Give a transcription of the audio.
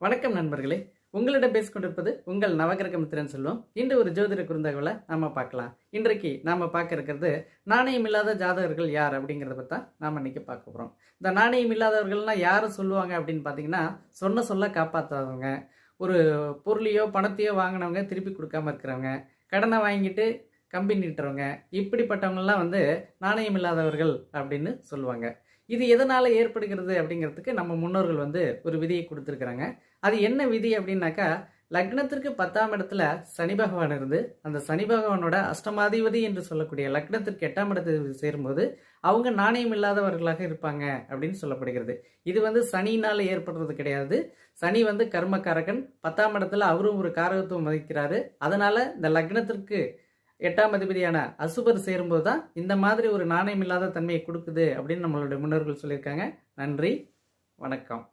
வணக்கம் நண்பர்களே. உங்களிடம் பேசிக்கொண்டிருப்பது உங்கள் நவகிரக மித்திரன் செல்வம். இன்று ஒரு ஜோதிட குறுந்தகவலை நாம பார்க்கலாம். இன்றைக்கு நாம பார்க்க இருக்கிறது நாணயம் இல்லாத ஜாதகர்கள் யார் அப்படிங்கிறத பற்றி தான் நாம் இன்னைக்கு பார்க்க போகிறோம் இந்த நாணயம் இல்லாதவர்கள்னா யாரை சொல்லுவாங்க அப்படின்னு பார்த்தீங்கன்னா சொன்ன சொல்ல காப்பாற்றாதவங்க ஒரு பொருளையோ பணத்தையோ வாங்கினவங்க திருப்பி கொடுக்காம இருக்கிறவங்க. கடனை வாங்கிட்டு கம்பி நீட்டுறவங்க. இப்படிப்பட்டவங்கள்லாம் வந்து நாணயம் இல்லாதவர்கள் அப்படின்னு சொல்லுவாங்க. இது எதனால் ஏற்படுகிறது அப்படிங்கிறதுக்கு நம்ம முன்னோர்கள் வந்து ஒரு விதியை கொடுத்துருக்குறாங்க. அது என்ன விதி அப்படின்னாக்கா லக்னத்திற்கு பத்தாம் இடத்துல சனி பகவான் இருந்து அந்த சனி பகவானோட அஷ்டமாதிபதி என்று சொல்லக்கூடிய லக்னத்திற்கு எட்டாம் இடத்துக்கு சேரும்போது அவங்க நாணயம் இல்லாதவர்களாக இருப்பாங்க அப்படின்னு சொல்லப்படுகிறது. இது வந்து சனியினால் ஏற்படுறது கிடையாது. சனி வந்து கர்மக்காரகன் பத்தாம் இடத்துல அவரும் ஒரு காரகத்துவம் வகிக்கிறாரு. அதனால இந்த லக்னத்திற்கு எட்டாம் அதிபதியான அசுபர் சேரும்போது தான் இந்த மாதிரி ஒரு நாணயம் இல்லாத தன்மையை கொடுக்குது அப்படின்னு நம்மளுடைய முன்னோர்கள் சொல்லியிருக்காங்க. நன்றி வணக்கம்.